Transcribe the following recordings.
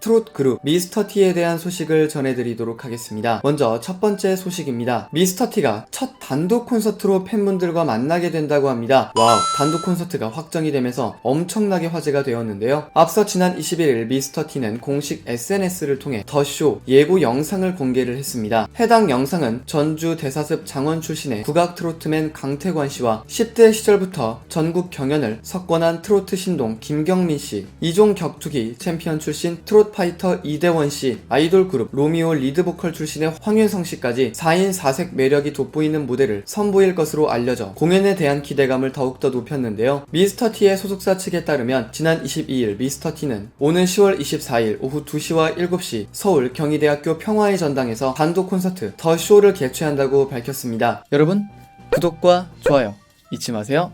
트롯 그룹 미스터티에 대한 소식을 전해드리도록 하겠습니다. 먼저 첫 번째 소식입니다. 미스터티가 첫 단독 콘서트로 팬분들과 만나게 된다고 합니다. 와우, 단독 콘서트가 확정이 되면서 엄청나게 화제가 되었는데요. 앞서 지난 21일 미스터티는 공식 SNS를 통해 더쇼 예고 영상을 공개를 했습니다. 해당 영상은 전주 대사습 장원 출신의 국악 트로트맨 강태관 씨와 10대 시절부터 전국 경연을 석권한 트로트 신동 김경민 씨, 이종 격투기 챔피언 출신 트롯 파이터 이대원 씨, 아이돌 그룹 로미오 리드 보컬 출신의 황윤성 씨까지 4인 4색 매력이 돋보이는 무대를 선보일 것으로 알려져 공연에 대한 기대감을 더욱더 높였는데요. 미스터티의 소속사 측에 따르면 지난 22일 미스터티는 오는 10월 24일 오후 2시와 7시 서울 경희대학교 평화의 전당에서 단독 콘서트 더 쇼를 개최한다고 밝혔습니다. 여러분 구독과 좋아요 잊지 마세요.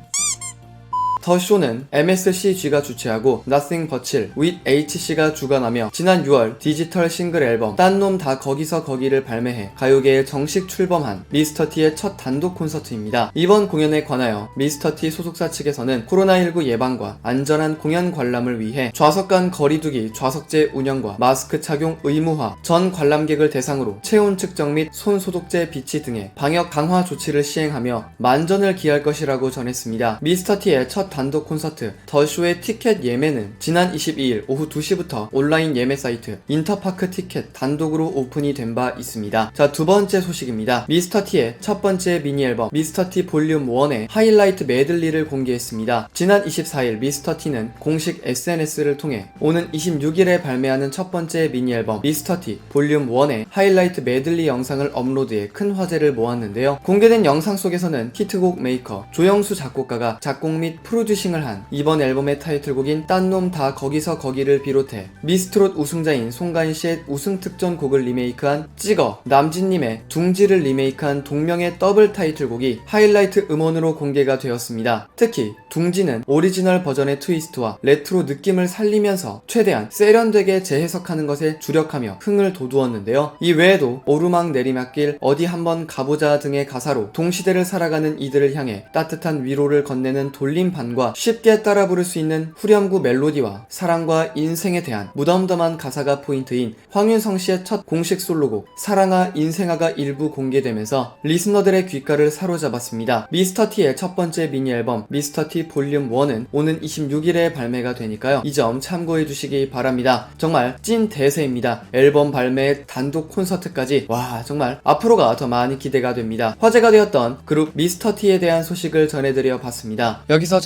더 쇼는 MSCG가 주최하고 Nothing But with HC가 주관하며 지난 6월 디지털 싱글 앨범 딴 놈 다 거기서 거기를 발매해 가요계에 정식 출범한 미스터티의 첫 단독 콘서트입니다. 이번 공연에 관하여 미스터티 소속사 측에서는 코로나19 예방과 안전한 공연 관람을 위해 좌석 간 거리두기 좌석제 운영과 마스크 착용 의무화, 전 관람객을 대상으로 체온 측정 및 손 소독제 비치 등의 방역 강화 조치를 시행하며 만전을 기할 것이라고 전했습니다. 미스터티의 첫 단독 콘서트 더쇼의 티켓 예매는 지난 22일 오후 2시부터 온라인 예매 사이트 인터파크 티켓 단독으로 오픈이 된 바 있습니다. 자, 두 번째 소식입니다. 미스터티의 첫 번째 미니 앨범 미스터티 볼륨 1의 하이라이트 메들리를 공개했습니다. 지난 24일 미스터티는 공식 SNS를 통해 오는 26일에 발매하는 첫 번째 미니 앨범 미스터티 볼륨 1의 하이라이트 메들리 영상을 업로드해 큰 화제를 모았는데요. 공개된 영상 속에서는 히트곡 메이커 조영수 작곡가가 작곡 및 프로듀 싱을 한 이번 앨범의 타이틀곡인 딴놈 다 거기서 거기를 비롯해 미스트롯 우승자인 송가인 씨의 우승 특전 곡을 리메이크한 찍어 남진님의 둥지를 리메이크한 동명의 더블 타이틀곡이 하이라이트 음원으로 공개가 되었습니다. 특히 둥지는 오리지널 버전의 트위스트와 레트로 느낌을 살리면서 최대한 세련되게 재해석하는 것에 주력하며 흥을 돋우었는데요. 이 외에도 오르막 내리막길 어디 한번 가보자 등의 가사로 동시대를 살아가는 이들을 향해 따뜻한 위로를 건네는 돌림 반과 쉽게 따라 부를 수 있는 후렴구 멜로디와 사랑과 인생에 대한 무덤덤한 가사가 포인트인 황윤성 씨의 첫 공식 솔로곡 사랑아 인생아가 일부 공개되면서 리스너들의 귓가를 사로잡았습니다. 미스터티의 첫 번째 미니 앨범 미스터티 볼륨 1은 오는 26일에 발매가 되니까요. 이 점 참고해 주시기 바랍니다. 정말 찐 대세입니다. 앨범 발매 단독 콘서트까지 와 정말 앞으로가 더 많이 기대가 됩니다. 화제가 되었던 그룹 미스터티에 대한 소식을 전해드려 봤습니다. 여기서